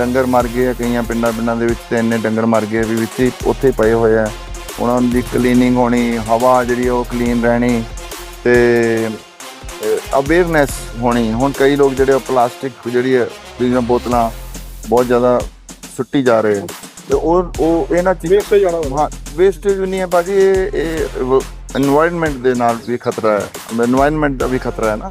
ਡੰਗਰ ਮਰ ਗਏ ਆ ਕਈਆਂ ਪਿੰਡਾਂ ਪਿੰਡਾਂ ਦੇ ਵਿੱਚ ਤੇ ਇੰਨੇ ਡੰਗਰ ਮਰ ਗਏ ਵੀ ਵਿੱਚ ਹੀ ਉੱਥੇ ਪਏ ਹੋਏ ਆ। ਉਹਨਾਂ ਦੀ ਕਲੀਨਿੰਗ ਹੋਣੀ ਹਵਾ ਜਿਹੜੀ ਉਹ ਕਲੀਨ ਰਹਿਣੀ ਤੇ ਅਵੇਅਰਨੈਸ ਹੋਣੀ। ਹੁਣ ਕਈ ਲੋਕ ਜਿਹੜੇ ਉਹ ਪਲਾਸਟਿਕ ਜਿਹੜੀ ਹੈ ਜਿਹੜੀਆਂ ਬੋਤਲਾਂ ਬਹੁਤ ਜ਼ਿਆਦਾ ਸੁੱਟੀ ਜਾ ਰਹੇ ਤੇ ਉਹ ਉਹ ਇਹਨਾਂ ਚੀਜ਼ ਵੇਸਟ ਜਾਣਾ ਹਾਂ ਵੇਸਟੇਜ ਨਹੀਂ ਹੈ ਬਾਜੀ ਇਹ এনवायरमेंट ਦੇ ਨਾਲ ਵੀ ਖਤਰਾ ਹੈ। এনवायरमेंट ਦਾ ਵੀ ਖਤਰਾ ਹੈ ਨਾ।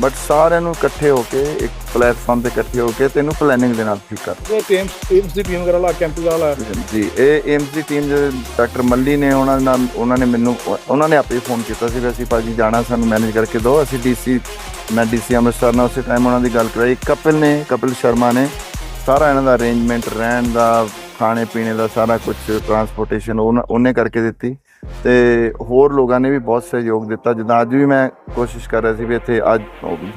ਬਟ ਸਾਰਿਆਂ ਨੂੰ ਇਕੱਠੇ ਹੋ ਕੇ ਇੱਕ ਪਲੇਟਫਾਰਮ ਤੇ ਇਕੱਠੇ ਹੋ ਕੇ ਤੈਨੂੰ ਪਲੈਨਿੰਗ ਦੇ ਨਾਲ ਠੀਕ ਕਰ ਇਹ ਟੀਮਸ ਟੀਮਸ ਦੀ ਟੀਮ ਵਗੈਰਾ ਲਾ ਕੈਂਪ ਵਗੈਰਾ ਲਾਇਆ ਜੀ ਇਹ ਏਮਸ ਦੀ ਟੀਮ ਜਿਹੜੇ ਡਾਕਟਰ ਮੱਲੀ ਨੇ ਉਹਨਾਂ ਦੇ ਨਾਲ ਉਹਨਾਂ ਨੇ ਮੈਨੂੰ ਉਹਨਾਂ ਨੇ ਆਪੇ ਫੋਨ ਕੀਤਾ ਸੀ ਵੀ ਅਸੀਂ ਭਾਜੀ ਜਾਣਾ ਸਾਨੂੰ ਮੈਨੇਜ ਕਰਕੇ ਦਿਓ ਅਸੀਂ ਡੀਸੀ ਮੈਂ ਡੀਸੀ ਅੰਮ੍ਰਿਤਸਰ ਨਾਲ ਉਸੇ ਟਾਈਮ ਉਹਨਾਂ ਦੀ ਗੱਲ ਕਰਾਈ ਕਪਿਲ ਨੇ ਕਪਿਲ ਸ਼ਰਮਾ ਨੇ। ਸਾਰਾ ਇਹਨਾਂ ਦਾ ਅਰੇਂਜਮੈਂਟ ਰਹਿਣ ਦਾ ਖਾਣੇ ਪੀਣੇ ਦਾ ਸਾਰਾ ਕੁਝ ਟਰਾਂਸਪੋਰਟੇਸ਼ਨ ਉਹਨੇ ਕਰਕੇ ਦਿੱਤੀ। ਤੇ ਹੋਰ ਲੋਕਾਂ ਨੇ ਵੀ ਬਹੁਤ ਸਹਿਯੋਗ ਦਿੱਤਾ। ਜਿੱਦਾਂ ਅੱਜ ਵੀ ਮੈਂ ਕੋਸ਼ਿਸ਼ ਕਰ ਰਿਹਾ ਸੀ ਵੀ ਇੱਥੇ ਅੱਜ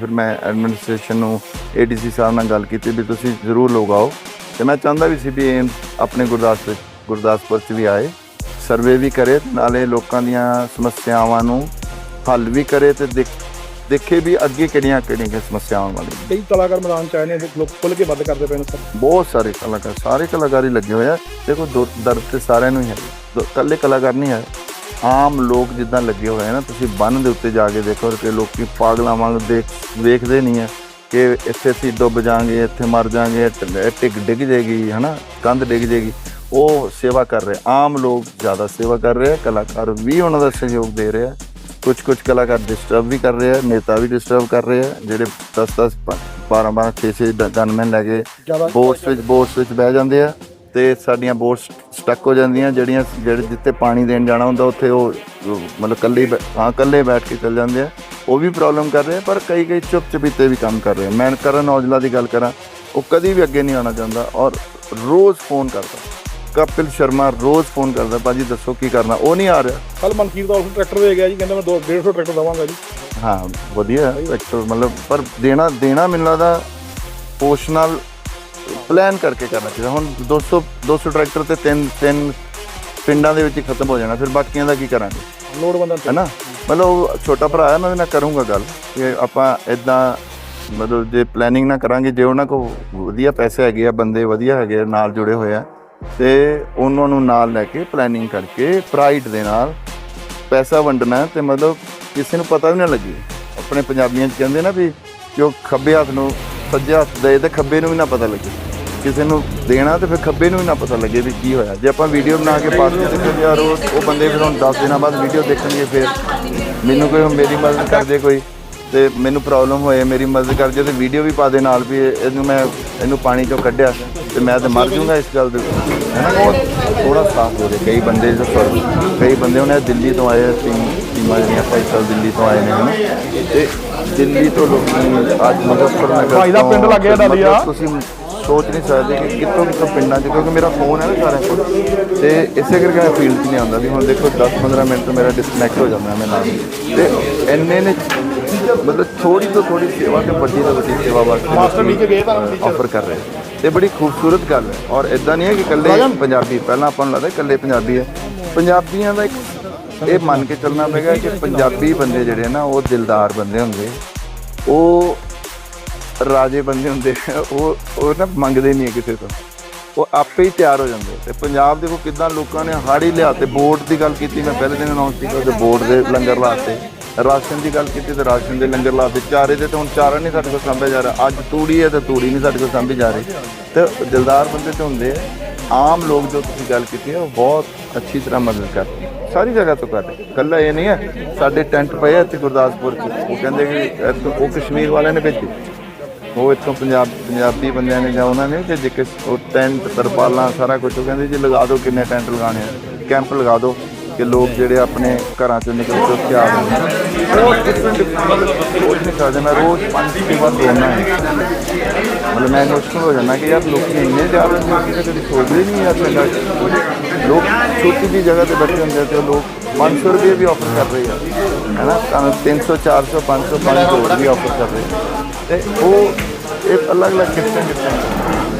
ਫਿਰ ਮੈਂ ਐਡਮਿਨਿਸਟ੍ਰੇਸ਼ਨ ਨੂੰ ਏਡੀਸੀ ਸਾਹਿਬ ਨਾਲ ਗੱਲ ਕੀਤੀ ਵੀ ਤੁਸੀਂ ਜ਼ਰੂਰ ਲੋਕ ਆਓ। ਤੇ ਮੈਂ ਚਾਹੁੰਦਾ ਵੀ ਸੀ ਵੀ ਆਪਣੇ ਗੁਰਦਾਸਪੁਰ ਗੁਰਦਾਸਪੁਰ ਚ ਵੀ ਆਏ ਸਰਵੇ ਵੀ ਕਰੇ ਨਾਲੇ ਲੋਕਾਂ ਦੀਆਂ ਸਮੱਸਿਆਵਾਂ ਨੂੰ ਹੱਲ ਵੀ ਕਰੇ ਤੇ ਦੇਖ- ਦੇਖੇ ਵੀ ਅੱਗੇ ਕਿਹੜੀਆਂ ਕਿਹੜੀਆਂ ਸਮੱਸਿਆਵਾਂ ਵਾਲੀਆਂ ਕਈ ਕਲਾਕਾਰ ਮੈਦਾਨ ਚ ਆਏ ਨੇ ਲੋਕ ਖੁੱਲ ਕੇ ਵੱਧ ਕਰਦੇ ਪਏ ਨੇ ਬਹੁਤ ਸਾਰੇ ਕਲਾਕਾਰ ਸਾਰੇ ਕਲਾਕਾਰ ਲੱਗੇ ਹੋਏ ਆ। ਦੇਖੋ ਦਰਦ ਤੇ ਸਾਰਿਆਂ ਨੂੰ ਹੀ ਹੈ। ਇਕੱਲੇ ਕਲਾਕਾਰ ਨਹੀਂ ਹੈ। ਆਮ ਲੋਕ ਜਿੱਦਾਂ ਲੱਗੇ ਹੋਏ ਨਾ ਤੁਸੀਂ ਬੰਨ ਦੇ ਉੱਤੇ ਜਾ ਕੇ ਦੇਖੋ ਕਿ ਲੋਕੀ ਪਾਗਲਾਂ ਵਾਂਗ ਦੇਖ ਵੇਖਦੇ ਨਹੀਂ ਆ ਕਿ ਇੱਥੇ ਅਸੀਂ ਡੁੱਬ ਜਾਾਂਗੇ ਇੱਥੇ ਮਰ ਜਾਾਂਗੇ ਟਿਕ ਡਿੱਗ ਜਾਏਗੀ ਹਨਾ? ਕੰਧ ਡਿੱਗ ਜਾਏਗੀ। ਉਹ ਸੇਵਾ ਕਰ ਰਹੇ ਆਮ ਲੋਕ ਜ਼ਿਆਦਾ ਸੇਵਾ ਕਰ ਰਹੇ ਆ। ਕਲਾਕਾਰ ਵੀ ਉਹਨਾਂ ਦਾ ਸਹਿਯੋਗ ਦੇ ਰਹੇ ਆ। ਕੁਝ ਕੁਝ ਕਲਾਕਾਰ ਡਿਸਟਰਬ ਵੀ ਕਰ ਰਹੇ ਆ। ਨੇਤਾ ਵੀ ਡਿਸਟਰਬ ਕਰ ਰਹੇ ਆ। ਜਿਹੜੇ 10 10 12 12 6 6 ਗਨਮੈਨ ਲੈ ਕੇ ਬੋਟਸ ਵਿੱਚ ਬੋਟਸ ਵਿੱਚ ਬਹਿ ਜਾਂਦੇ ਆ। ਤੇ ਸਾਡੀਆਂ ਬੋਟਸ ਸਟਕ ਹੋ ਜਾਂਦੀਆਂ ਜਿਹੜੀਆਂ ਜਿਹੜੇ ਜਿੱਥੇ ਪਾਣੀ ਦੇਣ ਜਾਣਾ ਹੁੰਦਾ ਉੱਥੇ ਉਹ ਮਤਲਬ ਕੱਲੇ ਹੀ ਕੱਲੇ ਬੈਠ ਕੇ ਚੱਲ ਜਾਂਦੇ ਆ। ਉਹ ਵੀ ਪ੍ਰੋਬਲਮ ਕਰ ਰਹੇ ਪਰ ਕਈ ਕਈ ਚੁੱਪ ਚਪੀਤੇ ਵੀ ਕੰਮ ਕਰ ਰਹੇ ਮੈਂ ਕਰਨ ਔਜਲਾ ਦੀ ਗੱਲ ਕਰਾਂ ਉਹ ਕਦੀ ਵੀ ਅੱਗੇ ਨਹੀਂ ਆਉਣਾ ਚਾਹੁੰਦਾ ਔਰ ਰੋਜ਼ ਫੋਨ ਕਰਦਾ। ਕਪਿਲ ਸ਼ਰਮਾ ਰੋਜ਼ ਫੋਨ ਕਰਦਾ ਭਾਜੀ ਦੱਸੋ ਕੀ ਕਰਨਾ? ਉਹ ਨਹੀਂ ਆ ਰਿਹਾ। ਕੱਲ ਮਨਕੀਰ ਦਾ ਟਰੈਕਟਰ ਦੇ ਗਿਆ ਜੀ ਕਹਿੰਦਾ ਮੈਂ 150 ਟਰੈਕਟਰ ਦਵਾਂਗਾ ਜੀ। ਹਾਂ ਵਧੀਆ ਐਕਟਰ ਮਤਲਬ ਪਰ ਦੇਣਾ ਦੇਣਾ ਮੈਨੂੰ ਲੱਗਦਾ ਪੋਸ਼ਨਲ ਪਲਾਨ ਕਰਕੇ ਕਰਨਾ ਚਾਹੀਦਾ। ਹੁਣ 200 200 ਟਰੈਕਟਰ ਤੇ ਤਿੰਨ ਤਿੰਨ ਪਿੰਡਾਂ ਦੇ ਵਿੱਚ ਹੀ ਖਤਮ ਹੋ ਜਾਣਾ ਫਿਰ ਬਾਕੀਆਂ ਦਾ ਕੀ ਕਰਾਂਗੇ? ਲੋਡ ਬੰਦਾ ਹੈਨਾ? ਮਤਲਬ ਉਹ ਛੋਟਾ ਭਰਾ ਹੈ ਮੈਂ ਉਹਦੇ ਨਾਲ ਕਰੂੰਗਾ ਗੱਲ। ਕਿ ਆਪਾਂ ਇਦਾਂ ਮਤਲਬ ਜੇ ਪਲੈਨਿੰਗ ਨਾ ਕਰਾਂਗੇ ਜੇ ਉਹਨਾਂ ਕੋ ਵਧੀਆ ਪੈਸੇ ਹੈਗੇ ਆ ਬੰਦੇ ਵਧੀਆ ਹੈਗੇ ਆ, ਨਾਲ ਜੁੜੇ ਹੋਏ ਆ ਤੇ ਉਹਨਾਂ ਨੂੰ ਨਾਲ ਲੈ ਕੇ ਪਲੈਨਿੰਗ ਕਰਕੇ ਪ੍ਰਾਈਡ ਦੇ ਨਾਲ ਪੈਸਾ ਵੰਡਣਾ ਹੈ ਤੇ ਮਤਲਬ ਕਿਸੇ ਨੂੰ ਪਤਾ ਵੀ ਨਾ ਲੱਗੇ। ਆਪਣੇ ਪੰਜਾਬੀਆਂ 'ਚ ਕਹਿੰਦੇ ਨਾ ਵੀ ਜੋ ਖੱਬੇ ਹੱਥ ਨੂੰ ਸੱਜੇ ਹੱਥ ਦੇ ਤੇ ਖੱਬੇ ਨੂੰ ਵੀ ਨਾ ਪਤਾ ਲੱਗੇ। ਕਿਸੇ ਨੂੰ ਦੇਣਾ ਤੇ ਫਿਰ ਖੱਬੇ ਨੂੰ ਵੀ ਨਾ ਪਤਾ ਲੱਗੇ ਵੀ ਕੀ ਹੋਇਆ। ਜੇ ਆਪਾਂ ਵੀਡੀਓ ਬਣਾ ਕੇ ਪਾ ਦਿੱਤੀ ਤੇ ਫਿਰ ਯਾਰ ਉਹ ਉਹ ਬੰਦੇ ਫਿਰ ਹੁਣ 10 ਦਿਨਾਂ ਬਾਅਦ ਵੀਡੀਓ ਦੇਖਣਗੇ ਫਿਰ। ਮੈਨੂੰ ਕੋਈ ਮੇਰੀ ਮਦਦ ਕਰ ਦੇ ਕੋਈ ਤੇ ਮੈਨੂੰ ਪ੍ਰੋਬਲਮ ਹੋਏ ਮੇਰੀ ਮਦਦ ਕਰ ਜੇ ਤੇ ਵੀਡੀਓ ਵੀ ਪਾ ਦੇ ਨਾਲ ਵੀ ਇਹ- ਇਹਨੂੰ ਮੈਂ ਇਹਨੂੰ ਪਾਣੀ ਚੋਂ ਕੱਢਿਆ ਤੇ ਮੈਂ ਤੇ ਮਰ ਜਾਊਂਗਾ ਇਸ ਗੱਲ ਦੇ ਹੈ ਨਾ ਉਹ ਥੋੜਾ ਸਾਫ਼ ਹੋ ਜੇ। ਕਈ ਬੰਦੇ ਜੋ ਸੌਰੀ ਕਈ ਬੰਦੇ ਉਹਨੇ ਦਿੱਲੀ ਤੋਂ ਆਏ ਟੀਮ ਟੀਮਾਂ ਜਿਹੜੀਆਂ ਸਾਹਿਬ ਦਿੱਲੀ ਤੋਂ ਆਏ ਨੇ ਹਨਾ ਤੇ ਦਿੱਲੀ ਤੋਂ ਲੋਕੀ ਅੱਜ ਮੁਜ਼ੱਫਰਨਗਰ ਭਾਈ ਦਾ ਪਿੰਡ ਡਾਲੀਆ। ਤੁਸੀਂ ਸੋਚ ਨਹੀਂ ਸਕਦੇ ਕਿ ਕਿੱਥੋਂ ਕਿੱਥੋਂ ਪਿੰਡਾਂ 'ਚ ਕਿਉਂਕਿ ਮੇਰਾ ਫੋਨ ਹੈ ਨਾ ਸਾਰਿਆਂ ਕੋਲ। ਤੇ ਇਸੇ ਕਰਕੇ ਮੈਂ ਫੀਲਡ 'ਚ ਨਹੀਂ ਆਉਂਦਾ ਵੀ ਹੁਣ ਦੇਖੋ 10-15 ਮਿੰਟ ਮੇਰਾ ਡਿਸਕਨੈਕਟ ਹੋ ਜਾਂਦਾ ਮੈਂ ਨਾਲ। ਤੇ ਇੰਨੇ ਨੇ ਮਤਲਬ ਥੋੜੀ ਤੋਂ ਥੋੜੀ ਸੇਵਾ ਤੇ ਵੱਡੀ ਤੋਂ ਵੱਡੀ ਸੇਵਾ ਮਾਸਟਰ ਵਾਸਤੇ ਆਫਰ ਕਰ ਰਹੇ ਤੇ ਬੜੀ ਖੂਬਸੂਰਤ ਗੱਲ ਹੈ। ਔਰ ਇਦਾਂ ਨਹੀਂ ਹੈ ਕਿ ਇਕੱਲੇ ਪੰਜਾਬੀ ਪਹਿਲਾਂ ਆਪਾਂ ਨੂੰ ਲੱਗਦਾ ਇਕੱਲੇ ਪੰਜਾਬੀ ਹੈ। ਪੰਜਾਬੀਆਂ ਦਾ ਇੱਕ ਇਹ ਮੰਨ ਕੇ ਚੱਲਣਾ ਪਏਗਾ ਕਿ ਪੰਜਾਬੀ ਬੰਦੇ ਜਿਹੜੇ ਨਾ ਉਹ ਦਿਲਦਾਰ ਬੰਦੇ ਹੁੰਦੇ। ਉਹ ਰਾਜੇ ਬੰਦੇ ਹੁੰਦੇ ਉਹ ਉਹ ਨਾ ਮੰਗਦੇ ਨਹੀਂ ਹੈ ਕਿਸੇ ਤੋਂ। ਉਹ ਆਪੇ ਹੀ ਤਿਆਰ ਹੋ ਜਾਂਦੇ ਤੇ ਪੰਜਾਬ ਦੇਖੋ ਕਿਦਾਂ ਲੋਕਾਂ ਨੇ ਹਾੜੀ ਲਿਆ ਤੇ ਬੋਰਡ ਦੀ ਗੱਲ ਕੀਤੀ, ਮੈਂ ਪਹਿਲੇ ਦਿਨ ਅਨਾਉਂਸ ਕੀਤਾ ਤੇ ਬੋਰਡ ਦੇ ਲੰਗਰ ਲਾਤੇ। ਰਾਸ਼ਨ ਦੀ ਗੱਲ ਕੀਤੀ ਤੇ ਰਾਸ਼ਨ ਦੇ ਲੰਗਰ ਲਾਤੇ। ਚਾਰੇ ਦੇ ਤੇ ਹੁਣ ਚਾਰਾ ਨਹੀਂ ਸਾਡੇ ਕੋਲ ਸਾਂਭਿਆ ਜਾ ਰਿਹਾ। ਅੱਜ ਤੂੜੀ ਹੈ ਤੇ ਤੂੜੀ ਨਹੀਂ ਸਾਡੇ ਕੋਲ ਸਾਂਭੀ ਜਾ ਰਹੀ। ਤੇ ਦਿਲਦਾਰ ਬੰਦੇ ਤੇ ਹੁੰਦੇ ਆ। ਆਮ ਲੋਕ ਜੋ ਤੁਸੀਂ ਗੱਲ ਕੀਤੀ ਹੈ ਉਹ ਬਹੁਤ ਅੱਛੀ ਤਰ੍ਹਾਂ ਮਦਦ ਕਰਦੇ ਸਾਰੀ ਜਗ੍ਹਾ ਤੋਂ ਕਰ ਰਹੇ ਕੱਲਾ ਇਹ ਨਹੀਂ ਹੈ ਸਾਡੇ ਟੈਂਟ ਪਏ ਇੱਥੇ ਗੁਰਦਾਸਪੁਰ ਚ। ਉਹ ਕਹਿੰਦੇ ਕਿ ਉਹ ਕਸ਼ਮੀਰ ਵਾਲਿਆਂ ਨੇ ਭੇਜੇ। ਉਹ ਇੱਥੋਂ ਪੰਜਾਬ, ਪੰਜਾਬੀ ਬੰਦਿਆਂ ਨੇ ਜਾਂ ਉਹਨਾਂ ਨੇ ਕਿ ਜਿੱਕ ਉਹ ਟੈਂਟ, ਤਰਪਾਲਾਂ, ਸਾਰਾ ਕੁਝ ਉਹ ਕਹਿੰਦੇ ਜੀ ਲਗਾ ਦਿਓ ਕਿੰਨੇ ਟੈਂਟ ਲਗਾਣੇ ਆ। ਕੈਂਪ ਲਗਾ ਦਿਓ ਕਿ ਲੋਕ ਜਿਹੜੇ ਆਪਣੇ ਘਰਾਂ ਚੋਂ ਨਿਕਲ ਕੇ ਉੱਥੇ ਆ ਜਾਣ ਬਹੁਤ ਡਿਫਰੈਂਟ ਰੋਜ਼ ਨਹੀਂ ਮੈਂ ਰੋਜ਼ ਪੰਜ ਛੇ ਵਾਰ ਦੋਨਾ ਹੈ। ਮਤਲਬ ਮੈਂ ਮੁਸ਼ਕਲ ਹੋ ਜਾਂਦਾ ਕਿ ਯਾਰ ਲੋਕ ਇੰਨੇ ਜ਼ਿਆਦਾ ਨੇ ਕਦੇ ਸੋਚਦੇ ਨਹੀਂ ਯਾਰ ਚੰਗਾ ਲੋਕ ਛੋਟੀ ਜਿਹੀ ਜਗ੍ਹਾ ਤੇ ਬੈਠੇ ਹੁੰਦੇ ਆ ਤੇ ਉਹ ਲੋਕ 500 ਰੁਪਏ ਵੀ ਆਫਰ ਕਰ ਰਹੇ ਆ। ਹੈਨਾ? ਤੁਹਾਨੂੰ 300 400 500 500 ਵੀ ਆਫਰ ਕਰ ਰਹੇ ਆ। ਤੇ ਉਹ ਇਹ ਅਲੱਗ ਅਲੱਗ ਕਿਸਮ ਕਿਸਮ